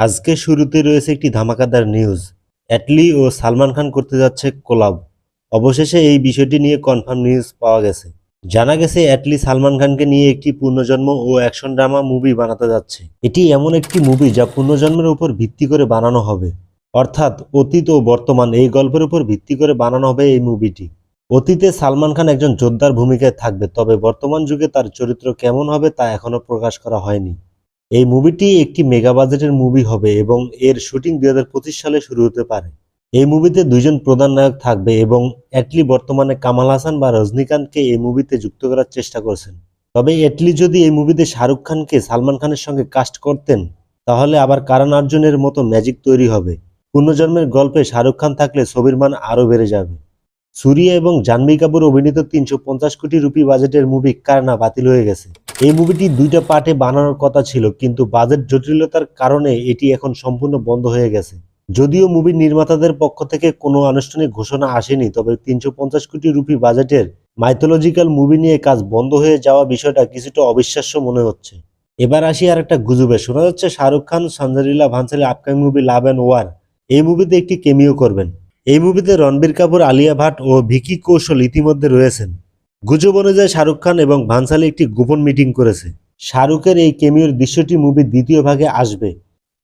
আজকে শুরুতে রয়েছে একটি ধামাকাদার নিউজ অ্যাটলি ও সালমান খান করতে যাচ্ছে কোলাব অবশেষে এই বিষয়টি নিয়ে কনফার্ম নিউজ পাওয়া গেছে। জানা গেছে, অ্যাটলি সালমান খানকে নিয়ে একটি পুনর্জন্ম ও অ্যাকশন ড্রামা মুভি বানাতে যাচ্ছে। এটি এমন একটি মুভি যা পুনর্জন্মের উপর ভিত্তি করে বানানো হবে। অর্থাৎ অতীত ও বর্তমান এই গল্পের উপর ভিত্তি করে বানানো হবে এই মুভিটি অতীতে সালমান খান একজন যোদ্ধার ভূমিকায় থাকবে, তবে বর্তমান যুগে তার চরিত্র কেমন হবে তা এখনও প্রকাশ করা হয়নি। এই মুভিটি একটি মেগা বাজেটের মুভি হবে এবং এর শুটিং দুই হাজার পঁচিশ সালে শুরু হতে পারে। এই মুভিতে দুইজন প্রধান নায়ক থাকবে এবং অ্যাটলি বর্তমানে কামাল হাসান বা রজনীকান্তকে এই মুভিতে যুক্ত করার চেষ্টা করছেন। তবে অ্যাটলি যদি এই মুভিতে শাহরুখ খানকে সালমান খানের সঙ্গে কাস্ট করতেন, তাহলে আবার কারণ অর্জুনের মতো ম্যাজিক তৈরি হবে। পুনর্জন্মের গল্পে শাহরুখ খান থাকলে ছবির মান আরও বেড়ে যাবে। সুরিয়া এবং জাহ্নবী কাপুর অভিনীত তিনশো পঞ্চাশ কোটি রুপি বাজেটের মুভি কারনা বাতিল হয়ে গেছে? এই মুভিটি দুইটা পার্টে বানানোর কথা ছিল, কিন্তু বাজেট জটিলতার কারণে এটি এখন সম্পূর্ণ বন্ধ হয়ে গেছে। যদিও মুভির নির্মাতাদের পক্ষ থেকে কোনো আনুষ্ঠানিক ঘোষণা আসেনি, তবে তিনশো পঞ্চাশ কোটি রুপি বাজেটের মাইথোলজিক্যাল মুভি নিয়ে কাজ বন্ধ হয়ে যাওয়া বিষয়টা কিছুটা অবিশ্বাস্য মনে হচ্ছে। এবার আসি আর একটা গুজবে। শোনা যাচ্ছে Shahrukh Khan Sanjay Leela Bhansali upcoming movie love and war এই মুভিতে একটি কেমিও করবেন। এই মুভিতে রণবীর কাপুর, আলিয়া ভাট ও ভিকি কৌশল ইতিমধ্যে রয়েছেন। গুজব অনুযায়ী শাহরুখ খান এবং ভানসালি একটি গোপন মিটিং করেছে। শাহরুখের এই কেমিওর দৃশ্যটি মুভির দ্বিতীয় ভাগে আসবে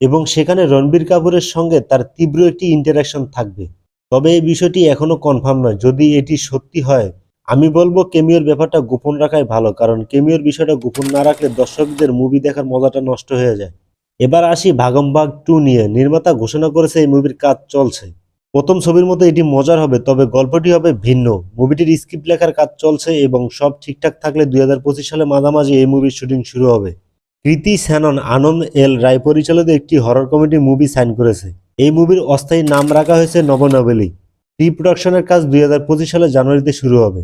এবং সেখানে রণবীর কাপুরের সঙ্গে তার তীব্র একটি ইন্টারাকশন থাকবে। তবে এই বিষয়টি এখনও কনফার্ম নয়। যদি এটি সত্যি হয়, আমি বলব কেমিওর ব্যাপারটা গোপন রাখাই ভালো, কারণ কেমিওর বিষয়টা গোপন না রাখলে দর্শকদের মুভি দেখার মজাটা নষ্ট হয়ে যায়। এবার আসি ভাগম ভাগ টু নিয়ে। নির্মাতা ঘোষণা করেছে এই মুভির কাজ চলছে। প্রথম ছবির মতো এটি মজার হবে, তবে গল্পটি হবে ভিন্ন। মুভিটির স্ক্রিপ্ট লেখার কাজ চলছে এবং সব ঠিকঠাক থাকলে দুই হাজার পঁচিশ সালে মাঝামাঝি এই মুভির শুটিং শুরু হবে। কৃতি স্যানন আনন্দ এল রায় পরিচালিত একটি হরর কমেডি মুভি সাইন করেছে। এই মুভির অস্থায়ী নাম রাখা হয়েছে নবনবেলি। প্রি প্রোডাকশনের কাজ দুই হাজার পঁচিশ সালে জানুয়ারিতে শুরু হবে।